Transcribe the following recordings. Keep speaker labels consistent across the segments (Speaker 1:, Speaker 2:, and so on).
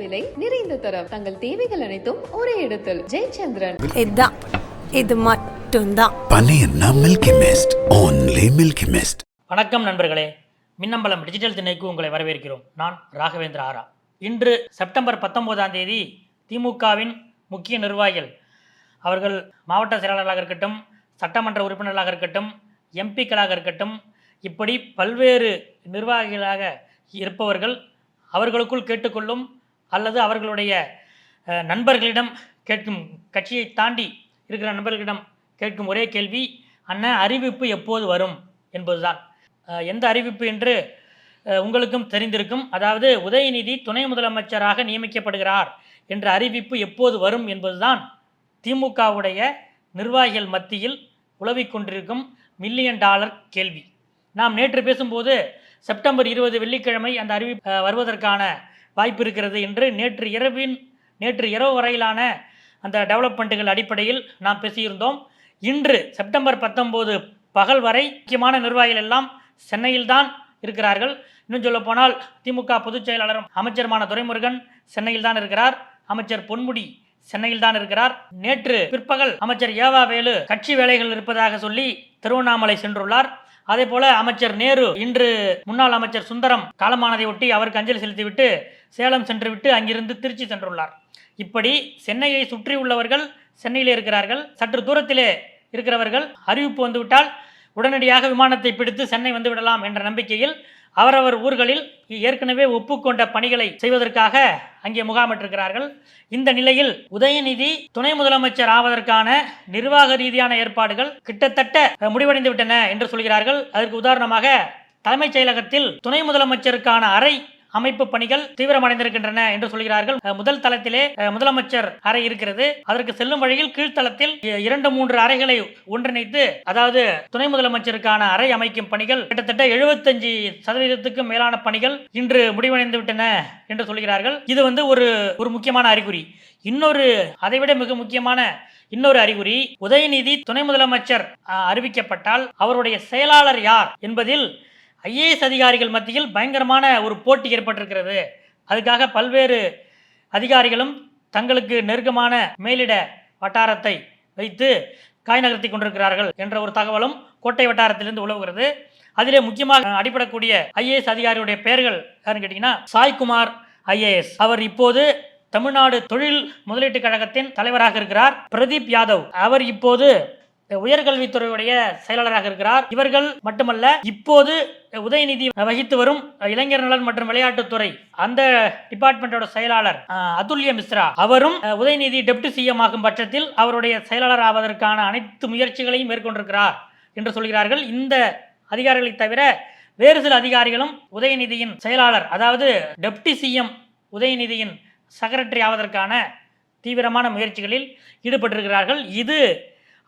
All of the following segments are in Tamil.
Speaker 1: விலை நிறைந்த தரம். தங்கள் தேவைகள் அனைத்தும் ஒரே இடத்தில். ஜெயச்சந்திரன்.
Speaker 2: இதான் இது மட்டும்தான்.
Speaker 3: பனையன்னா milky mist only milky mist
Speaker 4: வணக்கம் நண்பர்களே. மின்னம்பலம் டிஜிட்டல் திணைக்கு உங்களை வரவேற்கிறோம். நான் ராகவேந்திர ஆரா. இன்று செப்டம்பர் பத்தொன்பதாம் தேதி திமுகவின் முக்கிய நிர்வாகிகள் அவர்கள் மாவட்ட செயலாளர்களாக இருக்கட்டும் சட்டமன்ற உறுப்பினர்களாக இருக்கட்டும் எம்பிக்களாக இருக்கட்டும் இப்படி பல்வேறு நிர்வாகிகளாக இருப்பவர்கள் அவர்களுக்குள் கேட்டுக்கொள்ளும் அல்லது அவர்களுடைய நண்பர்களிடம் கேட்கும் கட்சியை தாண்டி இருக்கிற நண்பர்களிடம் கேட்கும் ஒரே கேள்வி அண்ணன் அறிவிப்பு எப்போது வரும்? என்பதுதான். எந்த அறிவிப்பு என்று உங்களுக்கும் தெரிந்திருக்கும். அதாவது உதயநிதி துணை முதலமைச்சராக நியமிக்கப்படுகிறார் என்ற அறிவிப்பு எப்போது வரும் என்பதுதான் திமுகவுடைய நிர்வாகிகள் மத்தியில் உலவிக் கொண்டிருக்கும் மில்லியன் டாலர் கேள்வி. நாம் நேற்று பேசும்போது செப்டம்பர் இருபது வெள்ளிக்கிழமை அந்த அறிவிப்பு வருவதற்கான வாய்ப்பு இருக்கிறது என்று நேற்று இரவின் நேற்று இரவு வரையிலான அந்த டெவலப்மெண்ட்டுகள் அடிப்படையில் நாம் பேசியிருந்தோம். இன்று செப்டம்பர் பத்தொம்போது பகல் வரை முக்கியமான நிர்வாகிகள் எல்லாம் சென்னையில்தான் இருக்கிறார்கள். இன்னும் சொல்ல போனால் திமுக பொதுச் செயலாளரும் அமைச்சருமான துரைமுருகன் சென்னையில் தான் இருக்கிறார். அமைச்சர் பொன்முடி சென்னையில் தான் இருக்கிறார். நேற்று பிற்பகல் அமைச்சர் ஏவா வேலு கட்சி வேலைகள் இருப்பதாக சொல்லி திருவண்ணாமலை சென்றுள்ளார். அதே போல அமைச்சர் நேரு இன்று முன்னாள் அமைச்சர் சுந்தரம் காலமானதை ஒட்டி அவருக்கு அஞ்சலி செலுத்திவிட்டு சேலம் சென்றுவிட்டு அங்கிருந்து திருச்சி சென்றுள்ளார். இப்படி சென்னையை சுற்றி உள்ளவர்கள் சென்னையிலே இருக்கிறார்கள் சற்று தூரத்திலே இருக்கிறவர்கள் அறிவிப்பு வந்துவிட்டால் உடனடியாக விமானத்தை பிடித்து சென்னை வந்துவிடலாம் என்ற நம்பிக்கையில் அவரவர் ஊர்களில் ஏற்கனவே ஒப்புக்கொண்ட பணிகளை செய்வதற்காக அங்கே முகாமிட்டிருக்கிறார்கள். இந்த நிலையில் உதயநிதி துணை முதலமைச்சர் ஆவதற்கான நிர்வாக ரீதியான ஏற்பாடுகள் கிட்டத்தட்ட முடிவடைந்து விட்டன என்று சொல்கிறார்கள். அதற்கு உதாரணமாக தலைமைச் செயலகத்தில் துணை முதலமைச்சருக்கான அறை அமைப்பு பணிகள் தீவிரமடைந்திருக்கின்றன என்று சொல்கிறார்கள். முதல் தளத்திலே முதலமைச்சர் அறை இருக்கிறது. அதற்கு செல்லும் வழியில் கீழ்த்தளத்தில் இ- இரண்டு மூன்று அறைகளை ஒன்றிணைத்து அதாவது துணை முதலமைச்சருக்கான அறை அமைக்கும் பணிகள் கிட்டத்தட்ட எழுபத்தஞ்சு சதவீதத்துக்கும் மேலான பணிகள் இன்று முடிவடைந்து விட்டன என்று சொல்கிறார்கள். இது வந்து ஒரு ஒரு முக்கியமான அறிகுறி. இன்னொரு அதைவிட மிக முக்கியமான இன்னொரு அறிகுறி உதயநிதி துணை முதலமைச்சர் அறிவிக்கப்பட்டால் அவருடைய செயலாளர் யார் என்பதில் ஐஏஎஸ் அதிகாரிகள் மத்தியில் பயங்கரமான ஒரு போட்டி ஏற்பட்டிருக்கிறது. அதுக்காக பல்வேறு அதிகாரிகளும் தங்களுக்கு நெருக்கமான மேலிட வட்டாரத்தை வைத்து காய் நகர்த்தி கொண்டிருக்கிறார்கள் என்ற ஒரு தகவலும் கோட்டை வட்டாரத்திலிருந்து உலவுகிறது. அதிலே முக்கியமாக அடிபடக்கூடிய ஐஏஎஸ் அதிகாரியுடைய பெயர்கள் யாருன்னு கேட்டிங்கன்னா சாய்குமார் ஐஏஎஸ். அவர் இப்போது தமிழ்நாடு தொழில் முதலீட்டுக் கழகத்தின் தலைவராக இருக்கிறார். பிரதீப் யாதவ். அவர் இப்போது உயர்கல்வித்துறையுடைய செயலாளராக இருக்கிறார். இவர்கள் மட்டுமல்ல இப்போது உதயநிதி வகித்து வரும் இளைஞர் நலன் மற்றும் விளையாட்டுத்துறை அந்த டிபார்ட்மெண்டோட செயலாளர் அதுல்ய மிஸ்ரா அவரும் உதயநிதி டெப்டி சிஎம் ஆகும் பட்சத்தில் அவருடைய செயலாளர் ஆவதற்கான அனைத்து முயற்சிகளையும் மேற்கொண்டிருக்கிறார் என்று சொல்கிறார்கள். இந்த அதிகாரிகளை தவிர வேறு சில அதிகாரிகளும் உதயநிதியின் செயலாளர் அதாவது டெப்டி சிஎம் உதயநிதியின் செக்ரட்டரி ஆவதற்கான தீவிரமான முயற்சிகளில் ஈடுபட்டிருக்கிறார்கள். இது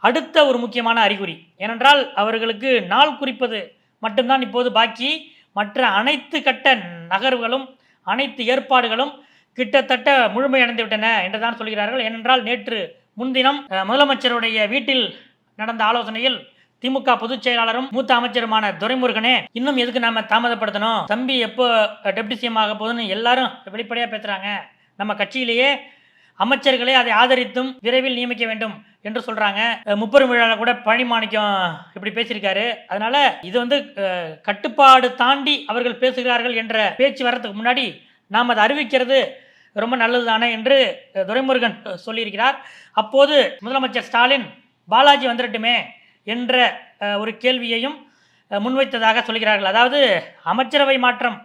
Speaker 4: அடுத்த ஒரு முக்கியமான அறிகுறி. ஏனென்றால் அவர்களுக்கு நாள் குறிப்பது மட்டும்தான் இப்போது பாக்கி. மற்ற அனைத்து கட்ட நகர்வுகளும் அனைத்து ஏற்பாடுகளும் கிட்டத்தட்ட முழுமையடைந்து விட்டன என்றுதான் சொல்கிறார்கள். ஏனென்றால் நேற்று முன்தினம் முதலமைச்சருடைய வீட்டில் நடந்த ஆலோசனையில் திமுக பொதுச் செயலாளரும் மூத்த அமைச்சருமான துரைமுருகனே இன்னும் எதுக்கு நாம தாமதப்படுத்தணும்? தம்பி எப்போ டெப்டி சிஎம் ஆக போகுதுன்னு எல்லாரும் வெளிப்படையாக பேசுறாங்க. நம்ம கட்சியிலேயே அமைச்சர்களை அதை ஆதரித்தும் விரைவில் நியமிக்க வேண்டும் என்று சொல்றாங்க. முப்பெரும் விழாவில் கூட பழனிமாணிக்கம் இப்படி பேசியிருக்காரு. அதனால இது வந்து கட்டுப்பாடு தாண்டி அவர்கள் பேசுகிறார்கள் என்ற பேச்சு வர்றதுக்கு முன்னாடி நாம் அதை அறிவிக்கிறது ரொம்ப நல்லது தானே என்று துரைமுருகன் சொல்லியிருக்கிறார். அப்போது முதலமைச்சர் ஸ்டாலின் பாலாஜி வந்துடட்டுமே என்ற ஒரு கேள்வியையும் முன்வைத்ததாக சொல்கிறார்கள். அதாவது அமைச்சரவை மாற்றம்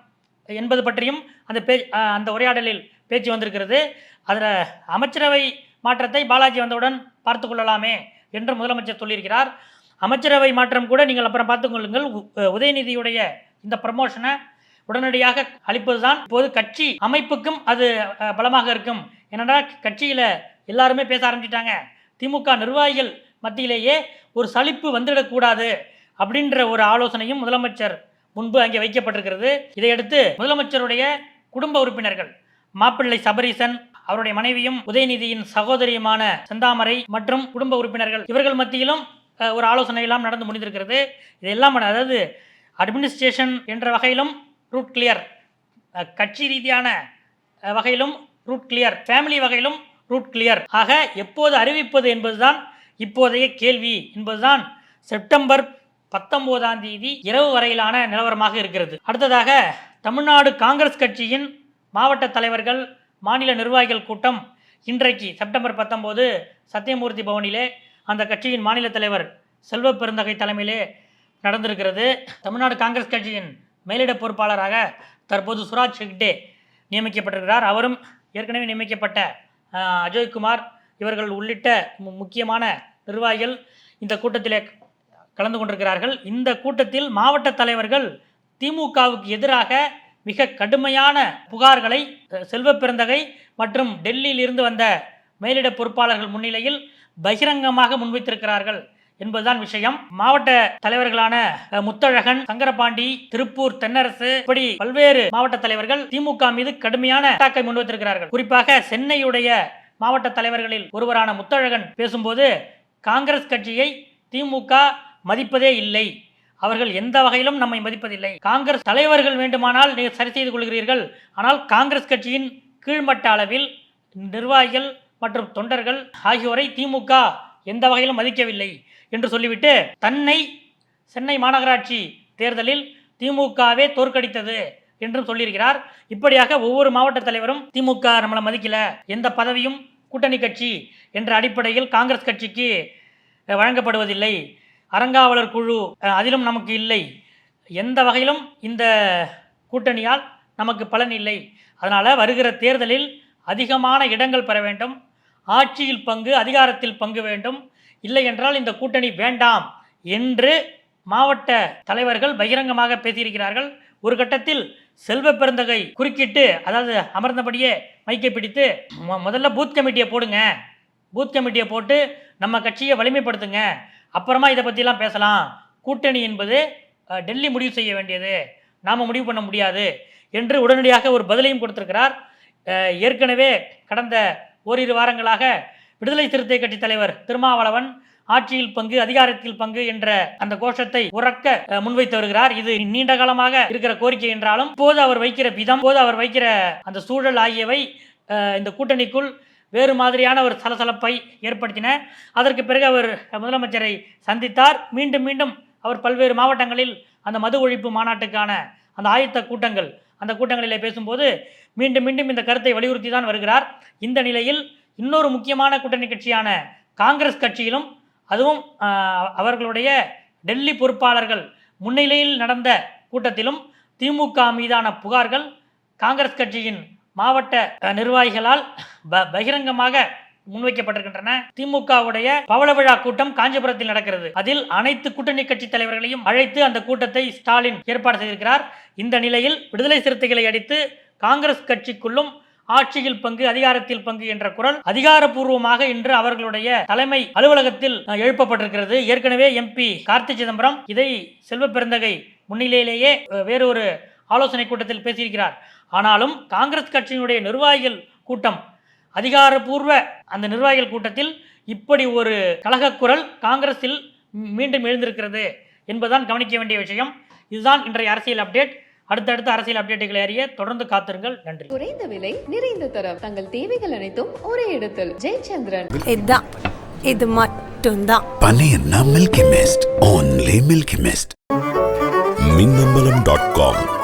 Speaker 4: என்பது பற்றியும் அந்த பே அந்த உரையாடலில் பேச்சு வந்திருக்கிறது. அதில் அமைச்சரவை மாற்றத்தை பாலாஜி வந்தவுடன் பார்த்து கொள்ளலாமே என்று முதலமைச்சர் சொல்லியிருக்கிறார். அமைச்சரவை மாற்றம் கூட நீங்கள் அப்புறம் பார்த்துக்கொள்ளுங்கள் உ- உதயநிதியுடைய இந்த ப்ரமோஷனை உடனடியாக அளிப்பதுதான். இப்போது கட்சி அமைப்புக்கும் அது பலமாக இருக்கும். ஏனென்றால் கட்சியில் எல்லாருமே பேச ஆரம்பிச்சிட்டாங்க. திமுக நிர்வாகிகள் மத்தியிலேயே ஒரு சலிப்பு வந்துடக்கூடாது அப்படின்ற ஒரு ஆலோசனையும் முதலமைச்சர் முன்பு அங்கே வைக்கப்பட்டிருக்கிறது. இதையடுத்து முதலமைச்சருடைய குடும்ப உறுப்பினர்கள் மாப்பிள்ளை சபரீசன் அவருடைய மனைவியும் உதயநிதியின் சகோதரியுமான செந்தாமரை மற்றும் குடும்ப உறுப்பினர்கள் இவர்கள் மத்தியிலும் ஒரு ஆலோசனை எல்லாம் நடந்து முடிந்திருக்கிறது. இதெல்லாம் அதாவது அட்மினிஸ்ட்ரேஷன் என்ற வகையிலும் ரூட் கிளியர் கட்சி ரீதியான வகையிலும் ரூட் கிளியர் ஃபேமிலி வகையிலும் ரூட் கிளியர் ஆக எப்போது அறிவிப்பது என்பதுதான் இப்போதைய கேள்வி என்பதுதான் செப்டம்பர் பத்தொன்பதாம் தேதி இரவு வரையிலான நிலவரமாக இருக்கிறது. அடுத்ததாக தமிழ்நாடு காங்கிரஸ் கட்சியின் மாவட்ட தலைவர்கள் மாநில நிர்வாகிகள் கூட்டம் இன்றைக்கு செப்டம்பர் பத்தொம்போது சத்தியமூர்த்தி பவனிலே அந்த கட்சியின் மாநில தலைவர் செல்வ பெருந்தகை தலைமையிலே நடந்திருக்கிறது. தமிழ்நாடு காங்கிரஸ் கட்சியின் மேலிட பொறுப்பாளராக தற்போது சுராஜ் ஹெக்டே நியமிக்கப்பட்டிருக்கிறார். அவரும் ஏற்கனவே நியமிக்கப்பட்ட அஜய்குமார் இவர்கள் உள்ளிட்ட மு- முக்கியமான நிர்வாகிகள் இந்த கூட்டத்திலே கலந்து கொண்டிருக்கிறார்கள். இந்த கூட்டத்தில் மாவட்ட தலைவர்கள் திமுகவுக்கு எதிராக மிக கடுமையான புகார்களை செல்வ பிறந்தகை மற்றும் டெல்லியில் இருந்து வந்த மேலிட பொறுப்பாளர்கள் முன்னிலையில் பகிரங்கமாக முன்வைத்திருக்கிறார்கள் என்பதுதான் விஷயம். மாவட்ட தலைவர்களான முத்தழகன் சங்கரபாண்டி திருப்பூர் தென்னரசு இப்படி பல்வேறு மாவட்ட தலைவர்கள் திமுக மீது கடுமையான தாக்கை முன்வைத்திருக்கிறார்கள். குறிப்பாக சென்னையுடைய மாவட்ட தலைவர்களில் ஒருவரான முத்தழகன் பேசும்போது காங்கிரஸ் கட்சியை திமுக மதிப்பதே இல்லை. அவர்கள் எந்த வகையிலும் நம்மை மதிப்பதில்லை. காங்கிரஸ் தலைவர்கள் வேண்டுமானால் நீங்கள் சரி செய்து கொள்கிறீர்கள். ஆனால் காங்கிரஸ் கட்சியின் கீழ்மட்ட அளவில் நிர்வாகிகள் மற்றும் தொண்டர்கள் ஆகியோரை திமுக எந்த வகையிலும் மதிக்கவில்லை என்று சொல்லிவிட்டு தன்னை சென்னை மாநகராட்சி தேர்தலில் திமுகவே தோற்கடித்தது என்றும் சொல்லியிருக்கிறார். இப்படியாக ஒவ்வொரு மாவட்ட தலைவரும் திமுக நம்மளை மதிக்கல. எந்த பதவியும் கூட்டணி கட்சி என்ற அடிப்படையில் காங்கிரஸ் கட்சிக்கு வழங்கப்படுவதில்லை. அறங்காவலர் குழு அதிலும் நமக்கு இல்லை. எந்த வகையிலும் இந்த கூட்டணியால் நமக்கு பலன் இல்லை. அதனால் வருகிற தேர்தலில் அதிகமான இடங்கள் பெற வேண்டும். ஆட்சியில் பங்கு அதிகாரத்தில் பங்கு வேண்டும். இல்லை என்றால் இந்த கூட்டணி வேண்டாம் என்று மாவட்ட தலைவர்கள் பகிரங்கமாக பேசியிருக்கிறார்கள். ஒரு கட்டத்தில் செல்வ பெருந்தகை குறுக்கிட்டு அதாவது அமர்ந்தபடியே மைக்கை பிடித்து முதல்ல பூத் கமிட்டியை போடுங்க. பூத் கமிட்டியை போட்டு நம்ம கட்சியை வலிமைப்படுத்துங்க. அப்புறமா இதை பற்றிலாம் பேசலாம். கூட்டணி என்பது டெல்லி முடிவு செய்ய வேண்டியது. நாம் முடிவு பண்ண முடியாது என்று உடனடியாக ஒரு பதிலையும் கொடுத்திருக்கிறார். ஏற்கனவே கடந்த ஓரிரு வாரங்களாக விடுதலை சிறுத்தை கட்சி தலைவர் திருமாவளவன் ஆட்சியில் பங்கு அதிகாரத்தில் பங்கு என்ற அந்த கோஷத்தை உறக்க முன்வைத்து வருகிறார். இது நீண்ட காலமாக இருக்கிற கோரிக்கை என்றாலும் போது அவர் வைக்கிற விதம் போது அவர் வைக்கிற அந்த சூழல் ஆகியவை இந்த கூட்டணிக்குள் வேறு மாதிரியான ஒரு சலசலப்பை ஏற்படுத்தின அதற்கு பிறகு அவர் முதலமைச்சரை சந்தித்தார். மீண்டும் மீண்டும் அவர் பல்வேறு மாவட்டங்களில் அந்த மது ஒழிப்பு மாநாட்டுக்கான அந்த ஆயத்த கூட்டங்கள் அந்த கூட்டங்களிலே பேசும்போது மீண்டும் மீண்டும் இந்த கருத்தை வலியுறுத்தி தான் வருகிறார். இந்த நிலையில் இன்னொரு முக்கியமான கூட்டணி கட்சியான காங்கிரஸ் கட்சியிலும் அதுவும் அவர்களுடைய டெல்லி பொறுப்பாளர்கள் முன்னிலையில் நடந்த கூட்டத்திலும் திமுக மீதான புகார்கள் காங்கிரஸ் கட்சியின் மாவட்ட நிர்வாகிகளால் ப- பகிரங்கமாக முன்வைக்கப்பட்டிருக்கின்றன. திமுகவுடைய பவள விழா கூட்டம் காஞ்சிபுரத்தில் நடக்கிறது. அதில் அனைத்து கூட்டணி கட்சி தலைவர்களையும் அழைத்து அந்த கூட்டத்தை ஸ்டாலின் ஏற்பாடு செய்திருக்கிறார். இந்த நிலையில் விடுதலை சிறுத்தைகளை அடித்து காங்கிரஸ் கட்சிக்குள்ளும் ஆட்சியில் பங்கு அதிகாரத்தில் பங்கு என்ற குரல் அதிகாரப்பூர்வமாக இன்று அவர்களுடைய தலைமை அலுவலகத்தில் எழுப்பப்பட்டிருக்கிறது. ஏற்கனவே எம்பி கார்த்தி சிதம்பரம் இதை செல்வ பெருந்தகை முன்னிலையிலேயே வேறொரு ஆலோசனை கூட்டத்தில் பேசியிருக்கிறார். ஆனாலும் காங்கிரஸ் கட்சியினுடைய நிர்வாகிகள் கூட்டம் அதிகாரப்பூர்வ அந்த நிர்வாகிகள் கூட்டத்தில் இப்படி ஒரு கலகக் குரல் காங்கிரஸில் மீண்டும் எழுந்திருக்கிறது என்பதுதான் கவனிக்க வேண்டிய விஷயம். இதுதான் இன்றைய அரசியல் அப்டேட் அடுத்தடுத்த அரசியல் அப்டேட்டுகளை அறிய தொடர்ந்து காத்திருங்கள். நன்றி.
Speaker 1: குறைந்த விலை நிறைந்த தரம். தங்கள் தேவைகள் அனைத்தும் ஒரே இடத்தில். ஜெயச்சந்திரன்.
Speaker 2: இதுதான். இது மட்டும்தான்.
Speaker 3: பனையன்னா milky mist only milky mist
Speaker 5: Minnambalam dot com